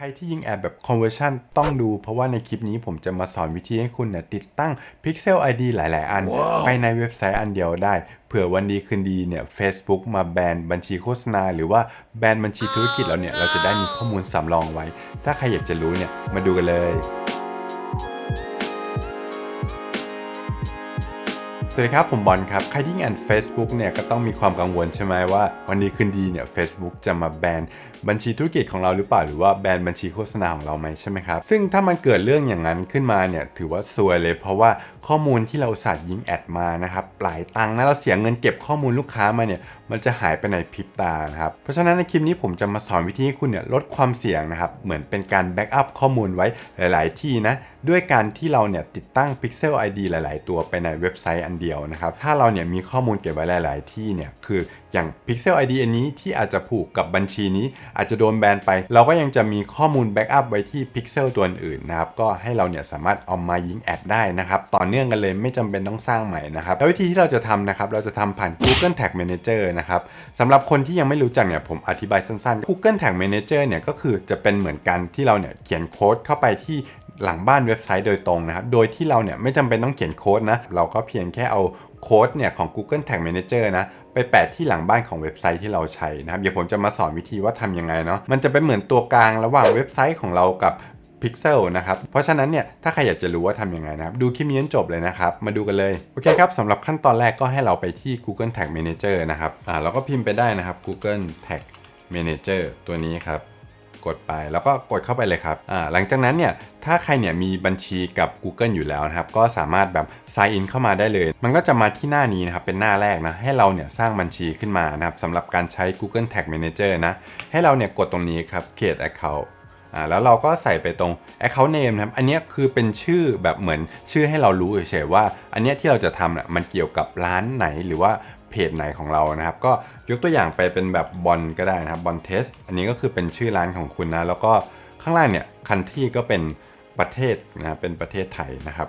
ใครที่ยิงแอดแบบ conversion ต้องดูเพราะว่าในคลิปนี้ผมจะมาสอนวิธีให้คุณเนี่ยติดตั้ง Pixel ID หลาย ๆ อันไปในเว็บไซต์อันเดียวได้ เผื่อวันดีคืนดีเนี่ย Facebook มาแบนบัญชีโฆษณา หรือว่าแบนบัญชีธุรกิจเราเนี่ย เราจะได้มีข้อมูลสำรองไว้ ถ้าใครอยากจะรู้เนี่ย มาดูกันเลยสวัสดีครับ ผมบอลครับ ใครที่งาน Facebook เนี่ยก็ต้องมีความกังวลใช่ไหมว่า วันนี้คืนดีเนี่ย Facebook จะมาแบนบัญชีธุรกิจของเราหรือเปล่าหรือว่าแบรนด์บัญชีโฆษณาของเราไหมใช่ไหมครับซึ่งถ้ามันเกิดเรื่องอย่างนั้นขึ้นมาเนี่ยถือว่าซวยเลย เพราะว่าข้อมูลที่เราสัตว์ยิงแอดมานะครับหลายตังค์นะเราเสียเงินเก็บข้อมูลลูกค้ามาเนี่ยมันจะหายไปในพริบตานะครับเพราะฉะนั้นในคลิปนี้ผมจะมาสอนวิธีให้คุณเนี่ยลดความเสี่ยงนะครับเหมือนเป็นการแบ็กอัพข้อมูลไว้หลาย ๆ ที่นะด้วยการที่เราเนี่ยติดตั้ง Pixel ID หลาย ๆ ตัวไปในเว็บไซต์อันเดียวนะครับถ้าเราเนี่ยมีข้อมูลเก็บไว้หลาย ๆ ที่เนี่ยคืออย่าง Pixel ID อันนี้ที่อาจจะผูกกับบัญชีนี้ อาจจะโดนแบนไป เราก็ยังจะมีข้อมูลแบ็กอัพไว้ที่ Pixel ตัวอื่นนะครับ ก็ให้เราเนี่ยสามารถเอามายิงแอดได้นะครับ ต่อเนื่องกันเลยไม่จำเป็นต้องสร้างใหม่นะครับ แล้ววิธีที่เราจะทำนะครับ เราจะทำผ่าน Google Tag Manager นะครับสำหรับคนที่ยังไม่รู้จักเนี่ยผมอธิบายสั้นๆ Google Tag Manager เนี่ยก็คือจะเป็นเหมือนกันที่เราเนี่ยเขียนโค้ดเข้าไปที่หลังบ้านเว็บไซต์โดยตรงนะครับ โดยที่เราเนี่ยไม่จำเป็นต้องเขียนโค้ดนะ เราก็เพียงแค่เอาโค้ดเนี่ยของ Google Tag Manager นะ ไปแปะที่หลังบ้านของเว็บไซต์ที่เราใช้นะครับเดี๋ยวผมจะมาสอนวิธีว่าทำยังไงเนาะมันจะเป็นเหมือนตัวกลางระหว่างเว็บไซต์ของเรากับพิกเซลนะครับ เพราะฉะนั้นเนี่ย ถ้าใครอยากจะรู้ว่าทำยังไงนะครับ ดูคลิปนี้จนจบเลยนะครับ มาดูกันเลย โอเคครับสำหรับขั้นตอนแรกก็ให้เราไปที่ Google Tag Manager นะครับ อ่าเราก็พิมพ์ไปได้นะครับ Google Tag Manager ตัวนี้ครับ กดไปแล้วก็กดเข้าไปเลยครับหลังจากนั้นเนี่ยถ้าใครเนี่ยมีบัญชีกับ Google อยู่แล้วนะครับ ก็สามารถแบบ sign in เข้ามาได้เลย มันก็จะมาที่หน้านี้นะครับ เป็นหน้าแรกนะ ให้เราเนี่ยสร้างบัญชีขึ้นมานะครับสำหรับการใช้ Google Tag Manager นะ ให้เราเนี่ยกดตรงนี้ครับ create account อ่าแล้วเราก็ใส่ไปตรง account name นะครับ อันนี้คือเป็นชื่อแบบเหมือนชื่อให้เรารู้เฉยๆว่า อันนี้ที่เราจะทำน่ะมันเกี่ยวกับร้านไหนหรือว่าเพจไหนของเรานะครับ ก็ ยกตัวอย่างไปเป็นแบบบอลก็ได้นะครับบอลเทสอันนี้ก็คือเป็นชื่อร้านของคุณนะแล้วก็ข้างล่างเนี่ยคันที่ก็เป็นประเทศนะเป็นประเทศไทยนะครับ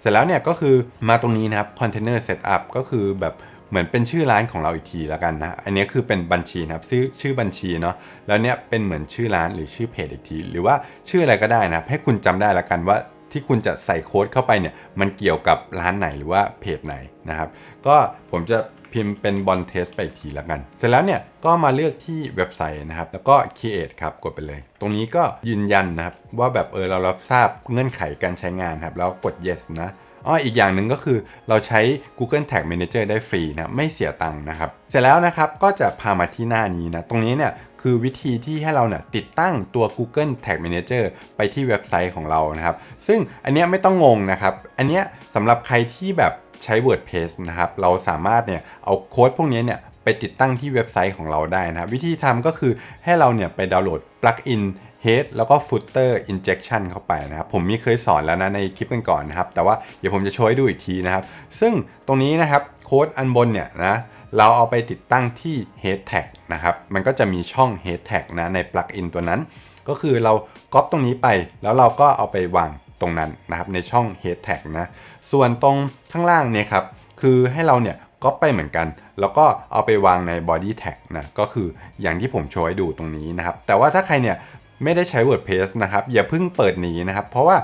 เสร็จแล้วเนี่ยก็คือมาตรงนี้นะครับ container setup ก็คือแบบเหมือนเป็นชื่อร้านของเราอีกทีแล้วกันนะ อันนี้คือเป็นบัญชีนะครับชื่อชื่อบัญชีเนาะแล้วเนี่ยเป็นเหมือนชื่อร้านหรือชื่อเพจอีกที หรือว่าชื่ออะไรก็ได้นะครับให้คุณจำได้ละกันว่า ที่คุณจะใส่โค้ดเข้าไปเนี่ยมันเกี่ยวกับร้านไหนหรือว่าเพจไหนนะครับ ก็ผมจะพิมพ์เป็นบอลเทสไปอีกทีแล้วกัน เสร็จแล้วเนี่ยก็มาเลือกที่เว็บไซต์นะครับ แล้วก็ create ครับกดไปเลย ตรงนี้ก็ยืนยันนะครับ ว่าแบบเออเรารับทราบเงื่อนไขการใช้งานครับ แล้วกด yes นะอ๋ออีกอย่างหนึ่งก็คือเราใช้ Google Tag Manager ได้ฟรีนะไม่เสียตังค์นะครับ เสร็จแล้วนะครับก็จะพามาที่หน้านี้นะ ตรงนี้เนี่ย คือวิธีที่ให้เราเนี่ยติดตั้งตัว Google Tag Manager ไปที่เว็บไซต์ของเรานะครับ ซึ่งอันเนี้ยไม่ต้องงงนะครับ อันเนี้ยสำหรับใครที่แบบใช้ WordPress นะครับ เราสามารถเนี่ยเอาโค้ดพวกนี้เนี่ยไปติดตั้งที่เว็บไซต์ของเราได้นะครับ วิธีทำก็คือให้เราเนี่ยไปดาวน์โหลด plugin head แล้วก็ footer injection เข้าไปนะครับ ผมมีเคยสอนแล้วนะในคลิปกันก่อนนะครับ แต่ว่าเดี๋ยวผมจะโชว์ให้ดูอีกทีนะครับ ซึ่งตรงนี้นะครับโค้ดอันบนเนี่ยนะ เราเอาไปติดตั้งที่ head tag นะครับ มันก็จะมีช่อง head tag นะใน plugin ตัวนั้น ก็คือเราก๊อปตรงนี้ไป แล้วเราก็เอาไปวางตรงนั้นนะครับในช่อง head tag นะ ส่วนตรงข้างล่างเนี่ยครับ คือให้เราเนี่ยก๊อปไปเหมือนกัน แล้วก็เอาไปวางใน body tag นะ ก็คืออย่างที่ผมโชว์ให้ดูตรงนี้นะครับ แต่ว่าถ้าใครเนี่ยไม่ได้ใช้ WordPress นะครับ อย่าเพิ่งเปิดหนีนะครับ เพราะว่า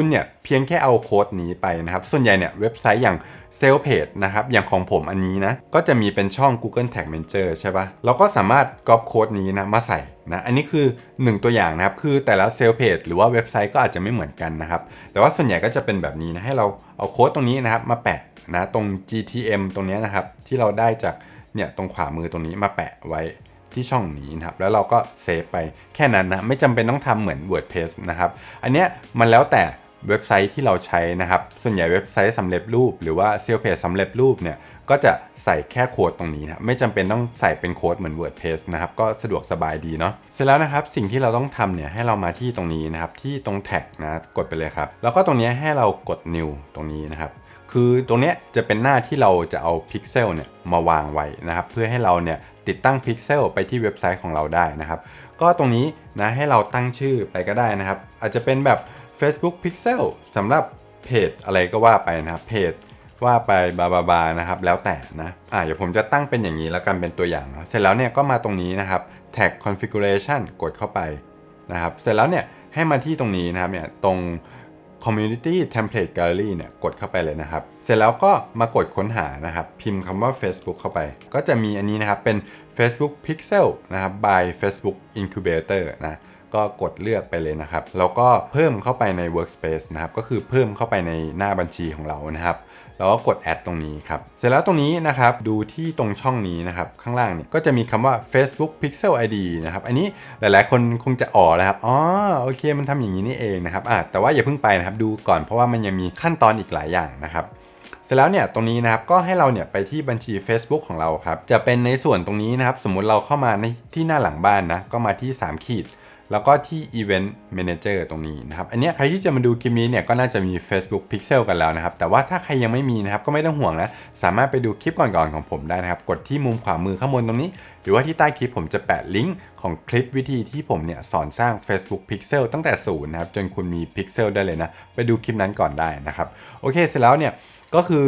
คุณเนี่ยเพียงแค่เอาโค้ดนี้ไปนะครับ ส่วนใหญ่เนี่ยเว็บไซต์อย่างเซลเพจนะครับอย่างของผมอันนี้นะ ก็จะมีเป็นช่อง Google Tag Manager ใช่ปะ่ะเราก็สามารถก๊อปโค้ดนี้นะมาใส่นะอันนี้คือ 1 ตัวอย่างนะครับ คือแต่ละเซลเพจหรือว่าเว็บไซต์ก็อาจจะไม่เหมือนกันนะครับ แต่ว่าส่วนใหญ่ก็จะเป็นแบบนี้นะให้เราเอาโค้ดตรงนี้นะครับมาแปะนะตรง GTM ตรงนี้นะครับ ที่เราได้จากเนี่ยตรงขวามือตรงนี้มาแปะไว้ที่ช่องนี้นะครับ แล้วเราก็เซฟไปแค่นั้นนะ ไม่จำเป็นต้องทำเหมือน WordPress นะครับ อันเนี้ยมันแล้วแต่ เว็บไซต์ที่เราใช้นะครับ ส่วนใหญ่เว็บไซต์สำเร็จรูปหรือว่าเซลเพจสำเร็จรูปเนี่ย ก็จะใส่แค่โค้ดตรงนี้นะ ไม่จำเป็นต้องใส่เป็นโค้ดเหมือน WordPress นะครับ ก็สะดวกสบายดีเนาะ เสร็จแล้วนะครับ สิ่งที่เราต้องทำเนี่ย ให้เรามาที่ตรงนี้นะครับ ที่ตรงแท็กนะ กดไปเลยครับ แล้วก็ตรงนี้ให้เรากด new ตรงนี้นะครับ คือตรงนี้จะเป็นหน้าที่เราจะเอาพิกเซลเนี่ยมาวางไว้นะครับ เพื่อให้เราเนี่ยติดตั้งพิกเซลไปที่เว็บไซต์ของเราได้นะครับ ก็ตรงนี้นะให้เราตั้งชื่อไปก็ได้นะครับ อาจจะเป็นแบบ Facebook Pixel สำหรับเพจอะไรก็ว่าไปนะครับเพจว่าไปบาบาบานะครับแล้วแต่นะอ่าเดี๋ยวผมจะตั้งเป็นอย่างนี้แล้วกันเป็นตัวอย่างเนาะเสร็จแล้วเนี่ยก็มาตรงนี้นะครับ tag configuration กดเข้าไปนะครับเสร็จแล้วเนี่ยให้มาที่ตรงนี้นะครับเนี่ยตรง community template gallery เนี่ยกดเข้าไปเลยนะครับ เสร็จแล้วก็มากดค้นหานะครับ พิมพ์คำว่า Facebook เข้าไป ก็จะมีอันนี้นะครับเป็น Facebook Pixel นะครับ by Facebook Incubator นะ ก็กดเลือกไปเลยนะครับ แล้วก็เพิ่มเข้าไปใน workspace นะครับ ก็คือเพิ่มเข้าไปในหน้าบัญชีของเรานะครับแล้วก็กด add ตรงนี้ครับ เสร็จแล้วตรงนี้นะครับ ดูที่ตรงช่องนี้นะครับ ข้างล่างเนี่ยก็จะมีคำว่า Facebook Pixel ID นะครับ อันนี้หลายๆ คนคงจะอ๋อแล้วครับ อ๋อ โอเค มันทำอย่างนี้นี่เองนะครับอะแต่ว่าอย่าเพิ่งไปนะครับ ดูก่อนเพราะว่ามันยังมีขั้นตอนอีกหลายอย่างนะครับเสร็จแล้วเนี่ยตรงนี้นะครับก็ให้เราเนี่ยไปที่บัญชี Facebook ของเราครับจะเป็นในส่วนตรงนี้นะครับ สมมุติเราเข้ามาในที่หน้าหลังบ้านนะก็มาที่ 3 ขีด แล้วก็ที่ Event Manager ตรงนี้นะครับ อันนี้ใครที่จะมาดูคลิปนี้เนี่ยก็น่าจะมี Facebook Pixel กันแล้วนะครับ แต่ว่าถ้าใครยังไม่มีนะครับก็ไม่ต้องห่วงนะ สามารถไปดูคลิปก่อนๆของผมได้นะครับ กดที่มุมขวามือข้างบนตรงนี้ หรือว่าที่ใต้คลิปผมจะแปะลิงก์ของคลิปวิธีที่ผมเนี่ยสอนสร้าง Facebook Pixel ตั้งแต่ศูนย์นะครับจนคุณมี Pixel ได้เลยนะ ไปดูคลิปนั้นก่อนได้นะครับ โอเค เสร็จแล้วเนี่ยก็คือ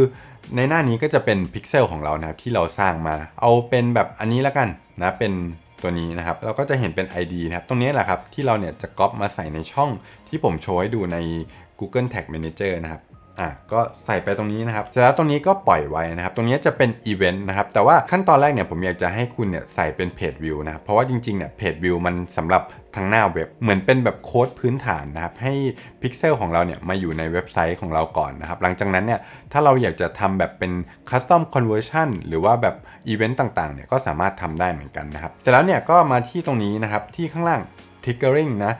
ในหน้านี้ก็จะเป็นพิกเซลของเรานะครับที่เราสร้างมา เอาเป็นแบบอันนี้แล้วกันนะเป็น ตัวนี้นะครับเราก็จะเห็นเป็น ID นะครับ ตรงนี้แหละครับที่เราเนี่ยจะก๊อปมาใส่ในช่องที่ผมโชว์ให้ดูใน Google Tag Manager นะครับ อะก็ใส่ไปตรงนี้นะครับเสร็จแล้วตรงนี้ก็ปล่อยไว้นะครับ ตรงนี้จะเป็นอีเวนต์นะครับ แต่ว่าขั้นตอนแรกเนี่ยผมอยากจะให้คุณเนี่ยใส่เป็นเพจวิวนะครับ เพราะว่าจริงๆเนี่ยเพจวิวมันสำหรับทางหน้าเว็บเหมือนเป็นแบบโค้ดพื้นฐานนะครับ ให้พิกเซลของเราเนี่ยมาอยู่ในเว็บไซต์ของเราก่อนนะครับ หลังจากนั้นเนี่ยถ้าเราอยากจะทำแบบเป็น custom conversion หรือว่าแบบอีเวนต์ต่างๆเนี่ยก็สามารถทำได้เหมือนกันนะครับ เสร็จแล้วเนี่ยก็มาที่ตรงนี้นะครับที่ข้างล่าง triggering นะ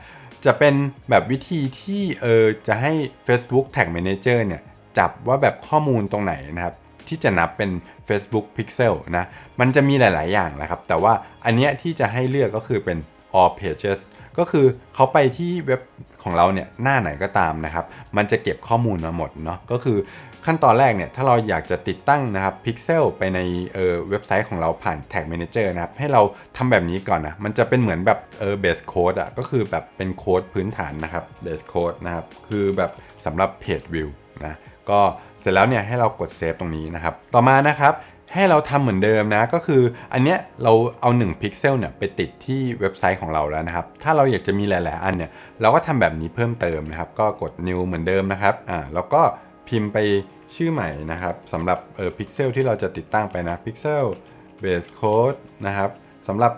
จะเป็นแบบวิธีที่เออจะให้ Facebook Tag Manager เนี่ยจับว่าแบบข้อมูลตรงไหนนะครับ ที่จะนับเป็น Facebook Pixel นะมันจะมีหลาย ๆ อย่างนะครับ แต่ว่าอันเนี้ยที่จะให้เลือกก็คือเป็น all pages ก็คือเขาไปที่เว็บของเราเนี่ยหน้าไหนก็ตามนะครับ มันจะเก็บข้อมูลมาหมดเนาะก็คือ ขั้นตอนแรกเนี่ยถ้าเราอยากจะติดตั้งนะครับ Pixel ไปในเออเว็บไซต์ของเราผ่าน Tag Manager นะครับให้เราทำแบบนี้ก่อนนะมันจะเป็นเหมือนแบบเออ base code อะก็คือแบบเป็นโค้ดพื้นฐานนะครับ base code นะครับคือแบบสำหรับเพจวิวนะก็เสร็จแล้วเนี่ยให้เรากดเซฟตรงนี้นะครับต่อมานะครับให้เราทำเหมือนเดิมนะก็คืออันเนี้ยเราเอา1พิกเซลเนี่ยไปติดที่เว็บไซต์ของเราแล้วนะครับ ถ้าเราอยากจะมีหลาย ๆ อันเนี่ยเราก็ทำแบบนี้เพิ่มเติมนะครับ ก็กด new เหมือนเดิมนะครับอ่าแล้วก็ พิมพ์ไปชื่อใหม่นะครับสำหรับเออพิกเซลที่เราจะติดตั้งไปนะ Pixel Base Code นะครับสำหรับ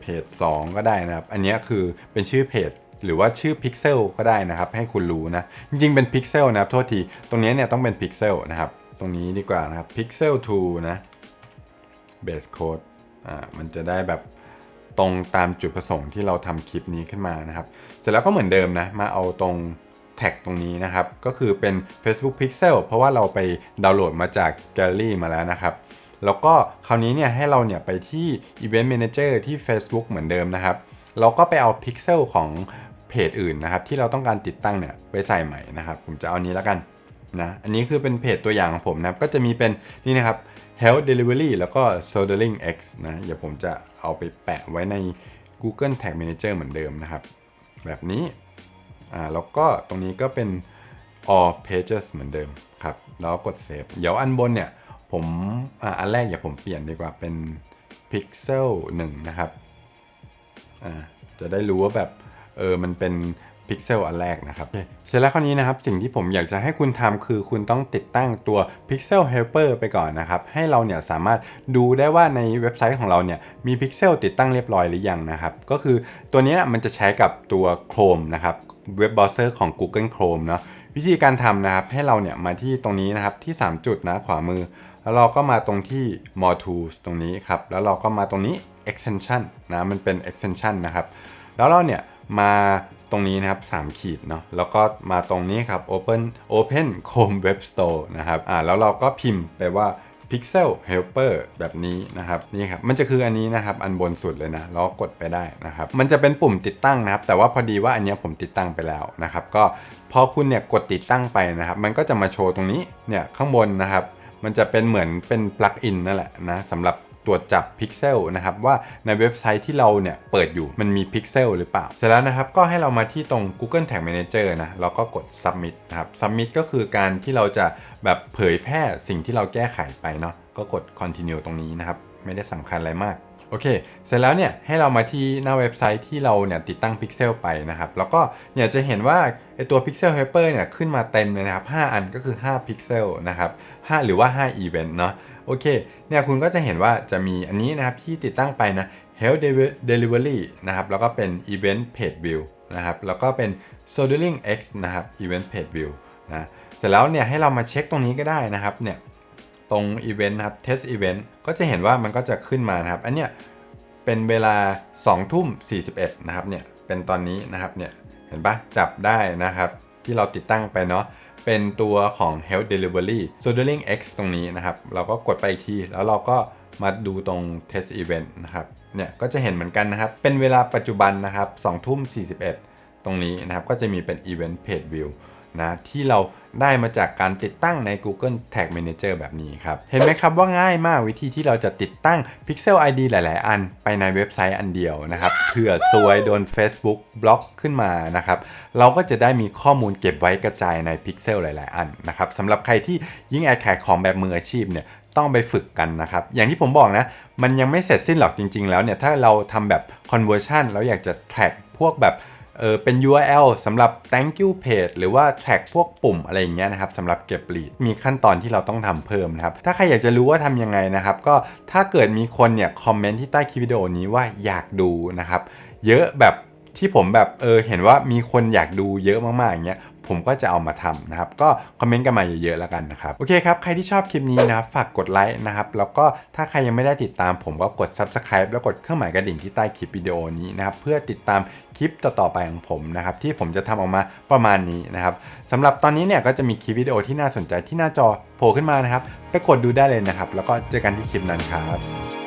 เพจ 2 ก็ได้นะครับ อันนี้คือเป็นชื่อเพจหรือว่าชื่อ Pixel ก็ได้นะครับ ให้คุณรู้นะ จริงๆเป็น Pixel นะครับโทษที ตรงนี้เนี่ยต้องเป็น Pixel นะครับ ตรงนี้ดีกว่านะครับ Pixel 2นะ Base Code อ่ามันจะได้แบบตรงตามจุดประสงค์ที่เราทำคลิปนี้ขึ้นมานะครับ เสร็จแล้วก็เหมือนเดิมนะ มาเอาตรง แท็กตรงนี้นะครับ ก็คือเป็น Facebook Pixel เพราะว่าเราไปดาวน์โหลดมาจาก Gallery มาแล้วนะครับ แล้วก็คราวนี้เนี่ยให้เราเนี่ยไปที่ Event Manager ที่ Facebook เหมือนเดิมนะครับ เราก็ไปเอา Pixel ของเพจอื่นนะครับ ที่เราต้องการติดตั้งเนี่ยไปใส่ใหม่นะครับ ผมจะเอานี้แล้วกันนะอันนี้คือเป็นเพจตัวอย่างของผมนะครับ ก็จะมีเป็นนี่นะครับ Health Delivery แล้วก็ Soldering X นะเดี๋ยวผมจะเอาไปแปะไว้ใน Google Tag Manager เหมือนเดิมนะครับ แบบนี้ อ่าแล้วก็ตรงนี้ก็เป็น all pages เหมือนเดิมครับ แล้วกด save เดี๋ยวอันบนเนี่ย ผมอ่าอันแรกอย่าผมเปลี่ยนดีกว่าเป็น pixel 1 นะครับอ่าจะได้รู้ว่าแบบเออมันเป็น พิกเซลอันแรกนะครับ เสร็จแล้วคราวนี้นะครับ สิ่งที่ผมอยากจะให้คุณทำคือคุณต้องติดตั้งตัว Pixel Helper ไปก่อนนะครับ ให้เราเนี่ยสามารถดูได้ว่าในเว็บไซต์ของเราเนี่ยมี Pixel ติดตั้งเรียบร้อยหรือยังนะครับ ก็คือตัวนี้นะมันจะใช้กับตัว Chrome นะครับเว็บเบราว์เซอร์ของ Google Chrome เนาะวิธีการทำนะครับให้เราเนี่ยมาที่ตรงนี้นะครับที่ 3 จุดนะขวามือ แล้วเราก็มาตรงที่ More Tools ตรงนี้ครับแล้วเราก็มาตรงนี้ Extension นะมันเป็น Extension นะครับแล้วเราเนี่ยมา ตรงนี้นะครับ 3 ขีดเนาะแล้วก็มาตรงนี้ครับ Open Open Chrome Web Store นะครับอ่าแล้วเราก็พิมพ์ไปว่า Pixel Helper แบบนี้นะครับนี่ครับมันจะคืออันนี้นะครับอันบนสุดเลยนะแล้วกดไปได้นะครับมันจะเป็นปุ่มติดตั้งนะครับ แต่ว่าพอดีว่าอันนี้ผมติดตั้งไปแล้วนะครับ ก็พอคุณเนี่ยกดติดตั้งไปนะครับ มันก็จะมาโชว์ตรงนี้เนี่ยข้างบนนะครับ มันจะเป็นเหมือนเป็นปลั๊กอินนั่นแหละนะสำหรับ ตรวจจับพิกเซลนะครับว่าในเว็บไซต์ที่เราเนี่ยเปิดอยู่มันมีพิกเซลหรือเปล่า เสร็จแล้วนะครับก็ให้เรามาที่ตรง Google Tag Manager นะเราก็กด Submit นะครับ Submit ก็คือการที่เราจะแบบเผยแพร่สิ่งที่เราแก้ไขไปเนาะก็กด Continue ตรงนี้นะครับ ไม่ได้สำคัญอะไรมาก โอเค เสร็จแล้วเนี่ยให้เรามาที่หน้าเว็บไซต์ที่เราเนี่ยติดตั้งพิกเซลไปนะครับ แล้วก็เนี่ยจะเห็นว่าไอตัว Pixel Helper เนี่ยขึ้นมาเต็มเลยนะครับ 5 อันก็คือ 5 พิกเซลนะครับ5หรือว่า 5 Event เนาะโอเคเนี่ยคุณก็จะเห็นว่าจะมีอันนี้นะครับที่ติดตั้งไปนะ Health Delivery นะครับแล้วก็เป็น Event Page View นะครับแล้วก็เป็น Soldering X นะครับ Event Page View นะเสร็จแล้วเนี่ยให้เรามาเช็คตรงนี้ก็ได้นะครับเนี่ย ตรง Event นะครับ Test Event ก็จะเห็นว่ามันก็จะขึ้นมานะครับ อันเนี้ยเป็นเวลา 2 ทุ่ม 41 นะครับเนี่ยเป็นตอนนี้นะครับเนี่ยเห็นปะจับได้นะครับ ที่เราติดตั้งไปเนาะเป็นตัวของ Health Delivery Soldering X ตรงนี้นะครับ เราก็กดไปอีกที แล้วเราก็มาดูตรง Test Event นะครับเนี่ยก็จะเห็นเหมือนกันนะครับ เป็นเวลาปัจจุบันนะครับ2ทุ่ม 41 ตรงนี้นะครับก็จะมีเป็น Event Page View นะที่เรา ได้มาจากการติดตั้งใน Google Tag Manager แบบนี้ครับ เห็นไหมครับว่าง่ายมากวิธีที่เราจะติดตั้ง Pixel ID หลาย ๆ อันไปในเว็บไซต์อันเดียวนะครับเผื่อซวยโดน Facebook บล็อกขึ้นมานะครับเราก็จะได้มีข้อมูลเก็บไว้กระจายใน Pixel หลาย ๆ อันนะครับสำหรับใครที่ยิ่งแอดขายของแบบมืออาชีพเนี่ยต้องไปฝึกกันนะครับ อย่างที่ผมบอกนะ มันยังไม่เสร็จสิ้นหรอกจริง ๆ แล้วเนี่ย ถ้าเราทำแบบ conversion แล้วอยากจะ track พวกแบบ เออเป็น URL สำหรับ thank you page หรือว่า track พวกปุ่มอะไรอย่างเงี้ยนะครับสำหรับเก็บ lead มีขั้นตอนที่เราต้องทำเพิ่มนะครับ ถ้าใครอยากจะรู้ว่าทำยังไงนะครับ ก็ถ้าเกิดมีคนเนี่ยคอมเมนต์ที่ใต้คลิปวิดีโอนี้ว่าอยากดูนะครับ เยอะแบบที่ผมแบบเออเห็นว่ามีคนอยากดูเยอะมากๆอย่างเงี้ย ผมก็จะเอามาทำนะครับ ก็คอมเมนต์กันมาเยอะๆแล้วกันนะครับ โอเคครับ ใครที่ชอบคลิปนี้นะครับฝากกดไลค์นะครับ แล้วก็ถ้าใครยังไม่ได้ติดตาม ผมก็กด Subscribe แล้วกดเครื่องหมายกระดิ่งที่ใต้คลิปวิดีโอนี้นะครับ เพื่อติดตามคลิปต่อๆไปของผมนะครับ ที่ผมจะทำออกมาประมาณนี้นะครับสำหรับตอนนี้เนี่ยก็จะมีคลิปวิดีโอที่น่าสนใจที่หน้าจอโผล่ขึ้นมานะครับ ไปกดดูได้เลยนะครับ แล้วก็เจอกันที่คลิปนั้นครับ